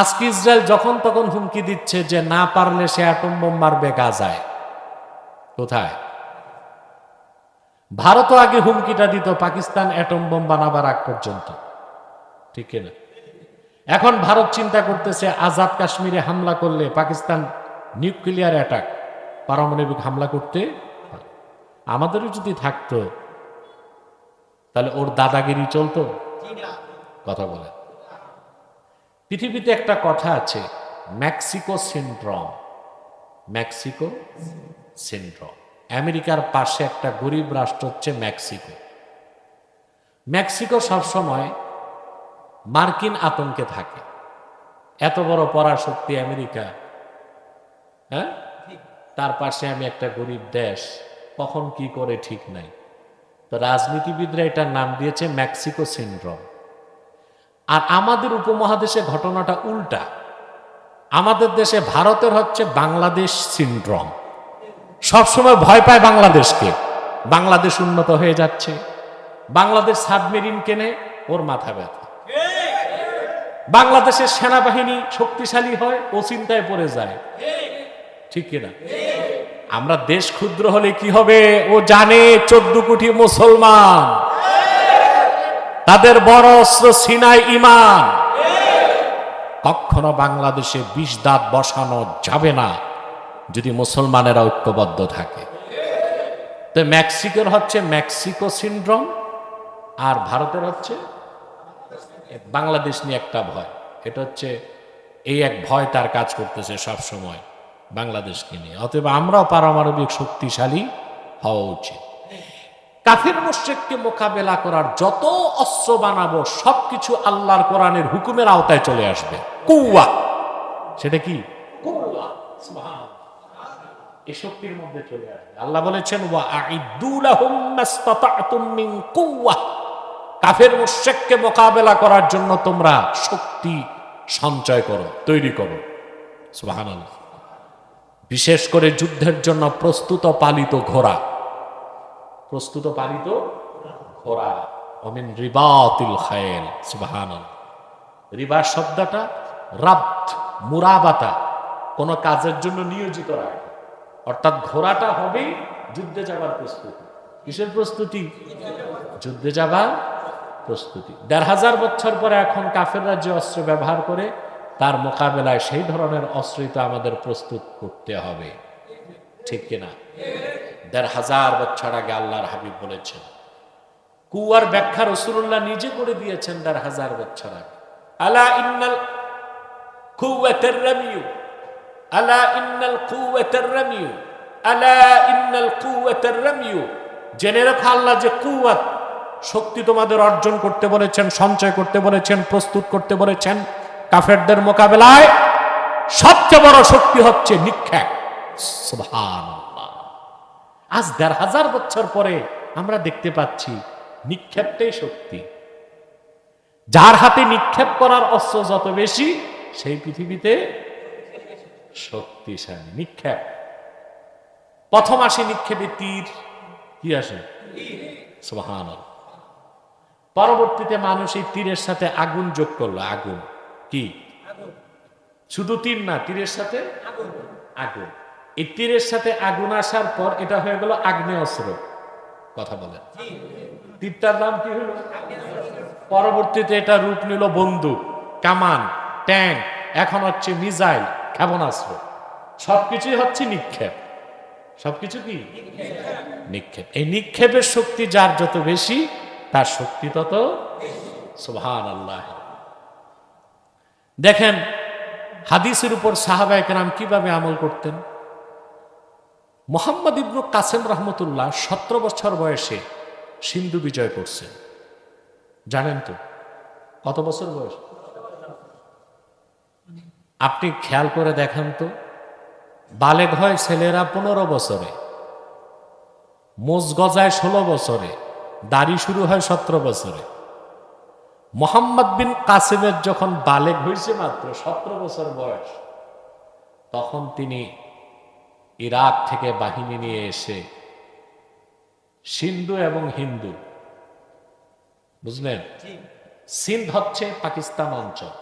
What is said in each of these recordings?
আজকে ইসরায়েল যখন তখন হুমকি দিচ্ছে যে না পারলে সে অ্যাটম বোম মারবে গাজায়। কোথায়? ভারতও আগে হুমকিটা দিত, পাকিস্তান অ্যাটম বোম বানাবার আগ পর্যন্ত। ঠিক না এখন ভারত চিন্তা করতেছে, আজাদ কাশ্মীরে হামলা করলে পাকিস্তান নিউক্লিয়ার অ্যাটাক পারমাণবিক হামলা করতে আমাদেরও যদি থাকতো, তাহলে ওর দাদাগিরি চলতো? কথা বলে পৃথিবীতে একটা কথা আছে, মেক্সিকো সিন্ড্রম। Mexico syndrome. আমেরিকার পাশে একটা গরিব রাষ্ট্র হচ্ছে মেক্সিকো। মেক্সিকো সবসময় মার্কিন আতঙ্কে থাকে। এত বড় পরাশক্তি আমেরিকা হ্যাঁ? তার পাশে আমি একটা গরিব দেশ, কখন কি করে ঠিক নাই। তো রাজনীতিবিদরা এটার নাম দিয়েছে মেক্সিকো সিন্ড্রোম। আর আমাদের উপমহাদেশে ঘটনাটা উল্টা। আমাদের দেশে ভারতের হচ্ছে বাংলাদেশ সিন্ড্রোম। সবসময় ভয় পায় বাংলাদেশকে। বাংলাদেশ উন্নত হয়ে যাচ্ছে। বাংলাদেশ সাবমেরিন কেনে, ওর মাথা ব্যথা। বাংলাদেশের সেনাবাহিনী শক্তিশালী হয়, ও চিন্তায় পড়ে যায়। ঠিক কিনা? আমরা দেশ ক্ষুদ্র হলে কি হবে? ও জানে চোদ্দ কোটি মুসলমান। তাদের বড় অস্ত্র সিনাই ইমান। কখনো বাংলাদেশে বিষ দাঁত বসানো যাবে না যদি মুসলমানেরা ঐক্যবদ্ধ থাকে। তো মেক্সিকোর হচ্ছে মেক্সিকো সিন্ড্রোম আর ভারতের হচ্ছে বাংলাদেশ নিয়ে একটা ভয়। এটা হচ্ছে এই এক ভয় তার কাজ করতেছে সব সময় বাংলাদেশকে নিয়ে। অতএব আমরাও পারমাণবিক শক্তিশালী হওয়া উচিত। কাফির মুশ্রিককে মোকাবেলা করার যত অস্ত্র বানাবো, সবকিছু আল্লাহর কোরআনের হুকুমের আওতায় চলে আসবে। কুয়া সেটা কি? সুবহানাল্লাহ। শক্তির মধ্যে চলে আসবে। আল্লাহ বলেছেন কাফের মুশ্রিককে মোকাবেলা করার জন্য তোমরা শক্তি সঞ্চয় করো, তৈরি করো। বিশেষ করে যুদ্ধের জন্য প্রস্তুত পালিত ঘোড়া। প্রস্তুত পালিত ঘোড়া। অমিন রিবাতিল খায়েল, সুবহানাল্লাহ। রিবা শব্দটা রাব্ত, মুরাবাতা, কোন কাজের জন্য নিয়োজিত রাখা অর্থাৎ ঘোড়াটা হবে যুদ্ধে যাবার প্রস্তুতি। কিসের প্রস্তুতি? যুদ্ধে যাবার প্রস্তুতি। দেড় হাজার বছর পরে এখন কাফেররা যে অস্ত্র ব্যবহার করে, তার মোকাবেলায় সেই ধরনের অস্ত্রই তো আমাদের প্রস্তুত করতে হবে। ঠিক কিনা? দেড় হাজার বছর আগে আল্লাহর হাবিব বলেছেন, কুয়ার ব্যাখ্যা রসুল্লাহ নিজে করে দিয়েছেন দেড় হাজার বছর আগে। আলা ইন্নাল রামিউ, আলা ইন্নাল রামিউ, আলা ইন্নাল রামিউ। জেনে রাখো আল্লাহ যে কুয়াত শক্তি তোমাদের অর্জন করতে বলেছেন, সঞ্চয় করতে বলেছেন, প্রস্তুত করতে বলেছেন, কাফেরদের মোকাবেলায় সবচেয়ে বড় শক্তি হচ্ছে নিক্ষেপ। আজ দেড় হাজার বছর পরে আমরা দেখতে পাচ্ছি নিক্ষেপটাই শক্তি। যার হাতে নিক্ষেপ করার অস্ত্র যত বেশি সেই পৃথিবীতে শক্তিশালী নিক্ষেপ। প্রথম আসে নিক্ষেপে তীর। কি আসে? সুবহান পরবর্তীতে মানুষ এই তীরের সাথে আগুন যোগ করল। আগুন। কি? শুধু তীর না তীরের সাথে আগুন। এই তীরের সাথে আগুন আসার পর এটা হয়ে গেল আগ্নেয় অস্ত্র কথা বলেন। তীরটার নাম কি হলো? পরবর্তীতে এটা রূপ নিল বন্দুক, কামান, ট্যাঙ্ক, এখন হচ্ছে মিসাইল, ক্ষেপণাস্ত্র। সবকিছুই হচ্ছে নিক্ষেপ। সবকিছু কি? নিক্ষেপ। এই নিক্ষেপের শক্তি যার যত বেশি, তার শক্তি তত সুবহান আল্লাহ দেখেন, হাদিসের উপর সাহাবা একরাম কীভাবে আমল করতেন? মোহাম্মদ ইবনু কাসেম রহমতুল্লাহ সতেরো বছর বয়সে সিন্ধু বিজয় করছেন জানেন তো, কত বছর বয়স? আপনি খেয়াল করে দেখেন তো, বালেগ হয় ছেলেরা পনেরো বছরে, মোজ গজায় ষোলো বছরে, দাড়ি শুরু হয় সতেরো বছরে। মোহাম্মদ বিন কাসেমের যখন বালেগ হয়েছে মাত্র সতেরো বছর বয়স, তখন তিনি ইরাক থেকে বাহিনী নিয়ে এসে সিন্ধু এবং হিন্দু বুঝলেন? সিন্ধ হচ্ছে পাকিস্তান অঞ্চল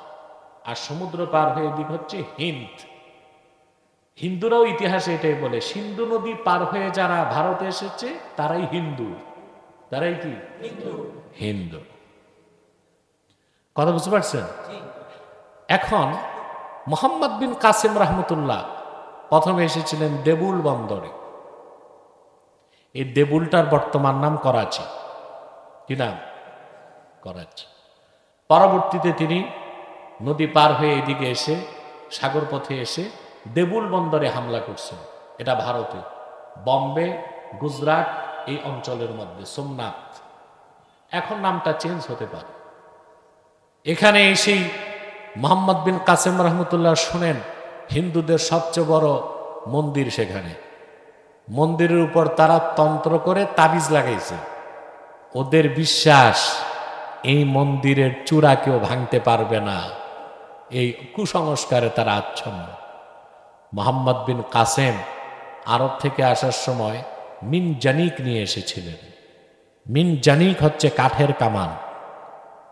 আর সমুদ্র পার হয়ে এদিক হচ্ছে হিন্দ। হিন্দুরাও ইতিহাসে এটাই বলে সিন্ধু নদী পার হয়ে যারা ভারতে এসেছে তারাই হিন্দু। তারাই কি? হিন্দু। কথা বুঝতে পারছেন? এখন মোহাম্মদ বিন কাসিম রহমতুল্লাহ প্রথমে এসেছিলেন দেবুল বন্দরে। এই দেবুলটার বর্তমান নাম করাচি। কি নাম? করাচি। পরবর্তীতে তিনি নদী পার হয়ে এদিকে এসে সাগর পথে এসে দেবুল বন্দরে হামলা করছেন। এটা ভারতে। বম্বে, গুজরাট এই অঞ্চলের মধ্যে, সোমনাথ। এখন নামটা চেঞ্জ হতে পারে। এখানে এসেই মোহাম্মদ বিন কাসেম রহমতুল্লাহ শুনেন হিন্দুদের সবচেয়ে বড় মন্দির সেখানে। মন্দিরের উপর তারা তন্ত্র করে তাবিজ লাগাইছে। ওদের বিশ্বাস, এই মন্দিরের চূড়া কেউ ভাঙতে পারবে না। এই কুসংস্কারে তারা আচ্ছন্ন। মোহাম্মদ বিন কাসেম আরব থেকে আসার সময় মিন জানিক নিয়ে এসেছিলেন। মিন জানিক হচ্ছে কাঠের কামান।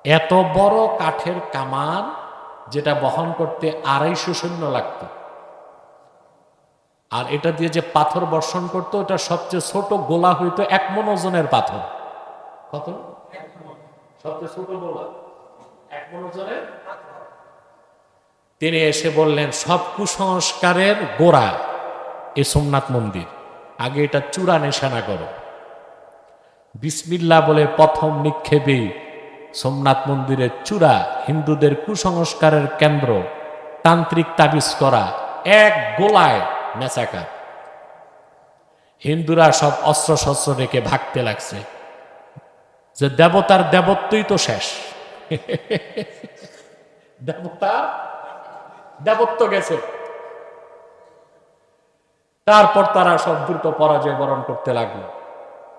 এত বড় কাঠের কামান যেটা বহন করতে আড়াইশো সৈন্য লাগতো। আর এটা দিয়ে যে পাথর বর্ষণ করতো ওটা সবচেয়ে ছোট গোলা হইতো এক মন ওজনের পাথর। কত? সবচেয়ে ছোট গোলা। এক মন তিনি এসে বললেন, সব কুসংস্কারের গোড়া এ সোমনাথ মন্দির। আগে এটা চূড়া নিশানা করো। বিসমিল্লা বলে প্রথম নিক্ষেপেই সোমনাথ মন্দিরের চূড়া হিন্দুদের কুসংস্কারের কেন্দ্র, তান্ত্রিক তাবিজ করা এক গোলায় মেচাকা হিন্দুরা সব অস্ত্র শস্ত্র রেখে ভাগতে লাগছে। যে দেবতার দেবত্বই তো শেষ। দেবতা? দেবত্ব গেছে। তারপর তারা সব দ্রুত পরাজয় বরণ করতে লাগল।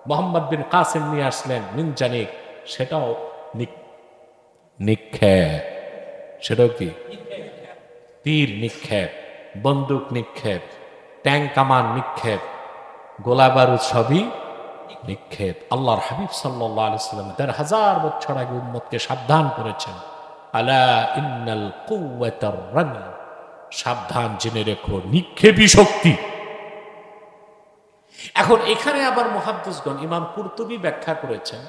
মোহাম্মদ বিন কাসিম নিয়ে আসলেন মিনজানিক। সেটাও নিক্ষেপ। সেটাও কি? তীর নিক্ষেপ, বন্দুক নিক্ষেপ, ট্যাঙ্ক কামান নিক্ষেপ, গোলা বারুদ নিক্ষেপ। আল্লাহর হাবিব সাল্লাহ আলাইসাল্লাম দেড় হাজার বছর আগে উম্মতকে সাবধান করেছেন। আলা ইন্নাল কুওয়াতার রামি সাবধান জেনে রেখো নিক্ষেপী শক্তি। এখন এখানে আবার মুহাদ্দিসগণ ইমাম কুরতুবি ব্যাখ্যা করেছেন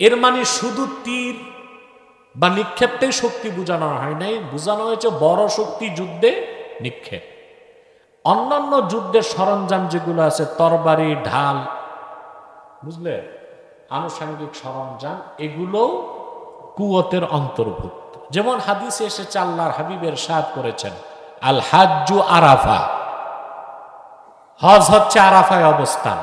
এর মানে শুধু তীর বা নিক্ষেপটাই শক্তি বোঝানো হয় নাই, বোঝানো হয়েছে বড় শক্তি যুদ্ধে নিক্ষেপ। অন্যান্য যুদ্ধের সরঞ্জাম যেগুলো আছে, তরবারি, ঢাল, বুঝলে? আনুষঙ্গিক সরঞ্জাম এগুলো কুয়তের অন্তর্ভুক্ত। যেমন হাদিসে এসেছে, আল্লাহর হাবিবের সাদ করেছেন আল হাজ্জু আরাফা। হজ হচ্ছে আরাফায় অবস্থান।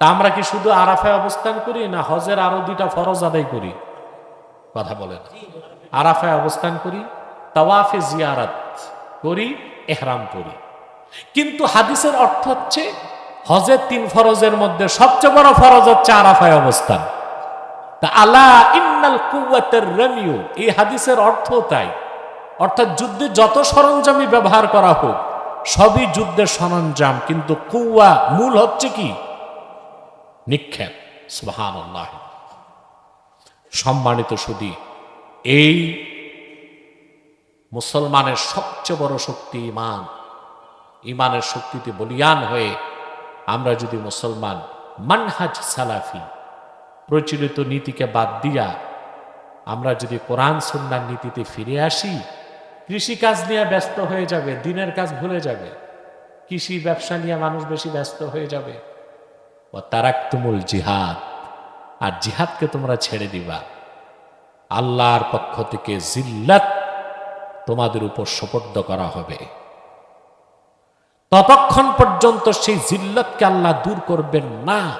তা আমরা কি শুধু আরাফায় অবস্থান করি না হজের আরও দুইটা ফরজ আদায় করি? কথা বলেন আরাফায় অবস্থান করি, তাওয়াফে জিয়ারাত করি, এহরাম করি। কিন্তু হাদিসের অর্থ হচ্ছে হজের তিন ফরজের মধ্যে সবচেয়ে বড় ফরজ হচ্ছে আরাফায় অবস্থান। তা আলা ইন্নাল কুওয়াতের রেমিউ, এই হাদিসের অর্থ তাই। অর্থাৎ যুদ্ধে যত সরঞ্জামই ব্যবহার করা হোক, সবই যুদ্ধের সরঞ্জাম, কিন্তু কুয়া মূল হচ্ছে কি? নিক্ষেপ, সুবহানাল্লাহ। সম্মানিত সুদী, এই মুসলমানের সবচেয়ে বড় শক্তি ইমান ইমানের শক্তিতে বলিয়ান হয়ে আমরা যদি মুসলমান মানহাজ সালাফি, প্রচলিত নীতিকে বাদ দিয়া আমরা যদি কোরআন সন্ন্যার নীতিতে ফিরে আসি, কৃষিকাজ নিয়ে ব্যস্ত হয়ে যাবে, দিনের কাজ ভুলে যাবে, কৃষি ব্যবসা নিয়ে মানুষ বেশি ব্যস্ত হয়ে যাবে ও তারাক তুমুল জিহাদ। আর জিহাদকে তোমরা ছেড়ে দিবা। আল্লাহর পক্ষ থেকে জিল্লাত তোমাদের উপর সোপর্দ করা হবে। ততক্ষণ পর্যন্ত সেই জিল্লতকে আল্লাহ দূর করবেন না।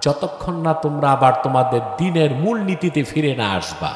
যতক্ষণ না তোমরা আবার তোমাদের দিনের মূল নীতিতে ফিরে না আসবা।